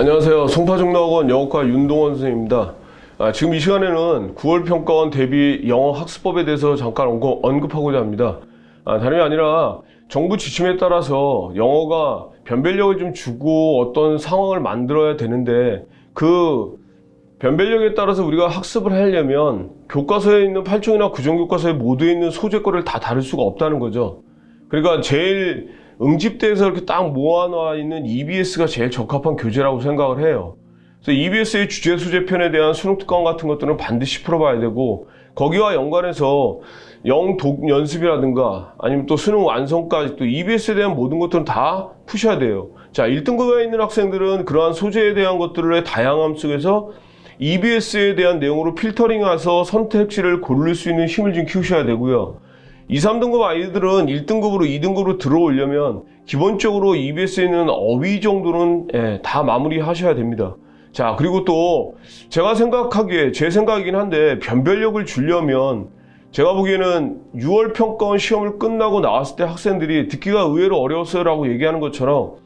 안녕하세요. 송파중락원 영어과 윤동원 선생님입니다. 아, 지금 이 시간에는 9월 평가원 대비 영어 학습법에 대해서 잠깐 언급, 언급하고자 합니다. 아, 다름이 아니라 정부 지침에 따라서 영어가 변별력을 좀 주고 어떤 상황을 만들어야 되는데 그 변별력에 따라서 우리가 학습을 하려면 교과서에 있는 8종이나 9종 교과서에 모두에 있는 소재거를 다 다룰 수가 없다는 거죠. 그러니까 제일 응집대에서 이렇게 딱 모아놔 있는 EBS가 제일 적합한 교재라고 생각을 해요. 그래서 EBS의 주제 소재편에 대한 수능 특강 같은 것들은 반드시 풀어봐야 되고 거기와 연관해서 영독 연습이라든가 아니면 또 수능 완성까지 또 EBS에 대한 모든 것들은 다 푸셔야 돼요. 자, 1등급에 있는 학생들은 그러한 소재에 대한 것들의 다양함 속에서 EBS에 대한 내용으로 필터링해서 선택지를 고를 수 있는 힘을 좀 키우셔야 되고요. 2, 3등급 아이들은 1등급으로 2등급으로 들어오려면 기본적으로 EBS에 있는 어휘 정도는 예, 다 마무리 하셔야 됩니다. 자, 그리고 또 제가 생각하기에 제 생각이긴 한데 변별력을 주려면 제가 보기에는 6월 평가원 시험을 끝나고 나왔을 때 학생들이 듣기가 의외로 어려웠어요라고 얘기하는 것처럼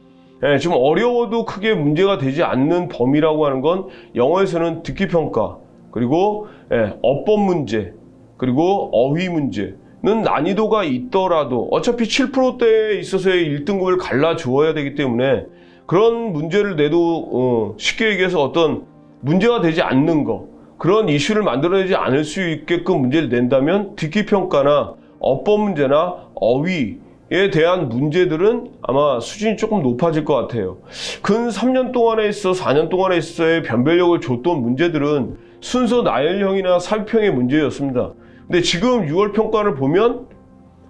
예, 좀 어려워도 크게 문제가 되지 않는 범위라고 하는 건 영어에서는 듣기 평가 그리고 예, 어법 문제 그리고 어휘 문제 는 난이도가 있더라도 어차피 7%대에 있어서의 1등급을 갈라 주어야 되기 때문에 그런 문제를 내도 어, 쉽게 얘기해서 어떤 문제가 되지 않는 거 그런 이슈를 만들어내지 않을 수 있게끔 문제를 낸다면 듣기 평가나 어법 문제나 어휘 에 대한 문제들은 아마 수준이 조금 높아질 것 같아요. 근 3년 동안에 있어 4년 동안에 있어의 변별력을 줬던 문제들은 순서 나열형이나 살평의 문제였습니다. 근데 지금 6월 평가를 보면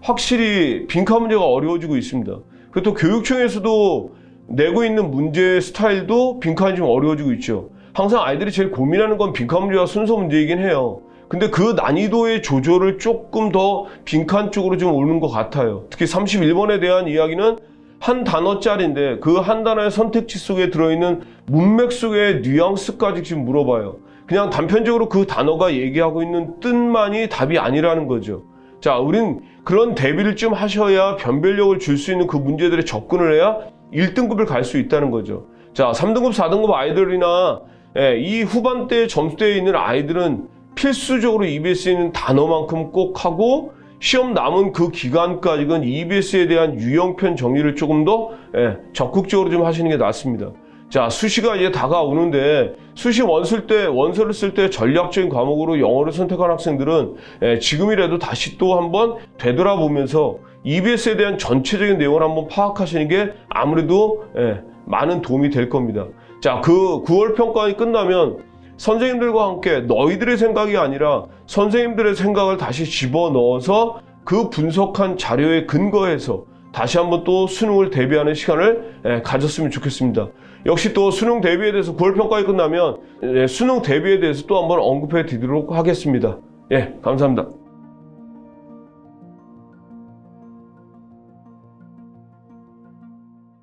확실히 빈칸 문제가 어려워지고 있습니다. 그리고 또 교육청에서도 내고 있는 문제 스타일도 빈칸이 좀 어려워지고 있죠. 항상 아이들이 제일 고민하는 건 빈칸 문제와 순서 문제이긴 해요. 근데 그 난이도의 조절을 조금 더 빈칸 쪽으로 좀 오는 것 같아요. 특히 31번에 대한 이야기는 한 단어짜리인데 그 한 단어의 선택지 속에 들어있는 문맥 속의 뉘앙스까지 지금 물어봐요. 그냥 단편적으로 그 단어가 얘기하고 있는 뜻만이 답이 아니라는 거죠. 자, 우린 그런 대비를 좀 하셔야 변별력을 줄 수 있는 그 문제들에 접근을 해야 1등급을 갈 수 있다는 거죠. 자, 3등급, 4등급 아이들이나 예, 이 후반대 점수대에 있는 아이들은 필수적으로 EBS에 있는 단어만큼 꼭 하고 시험 남은 그 기간까지는 EBS에 대한 유형편 정리를 조금 더 예, 적극적으로 좀 하시는 게 낫습니다. 자, 수시가 이제 다가오는데 수시 원쓸 때 원서를 쓸 때 전략적인 과목으로 영어를 선택한 학생들은 예, 지금이라도 다시 또 한번 되돌아보면서 EBS에 대한 전체적인 내용을 한번 파악하시는 게 아무래도 예, 많은 도움이 될 겁니다. 자, 그 9월 평가가 끝나면 선생님들과 함께 너희들의 생각이 아니라 선생님들의 생각을 다시 집어넣어서 그 분석한 자료에 근거해서 다시 한번 또 수능을 대비하는 시간을 예, 가졌으면 좋겠습니다. 역시 또 수능 대비에 대해서 9월 평가가 끝나면 예, 수능 대비에 대해서 또 한번 언급해 드리도록 하겠습니다. 예, 감사합니다.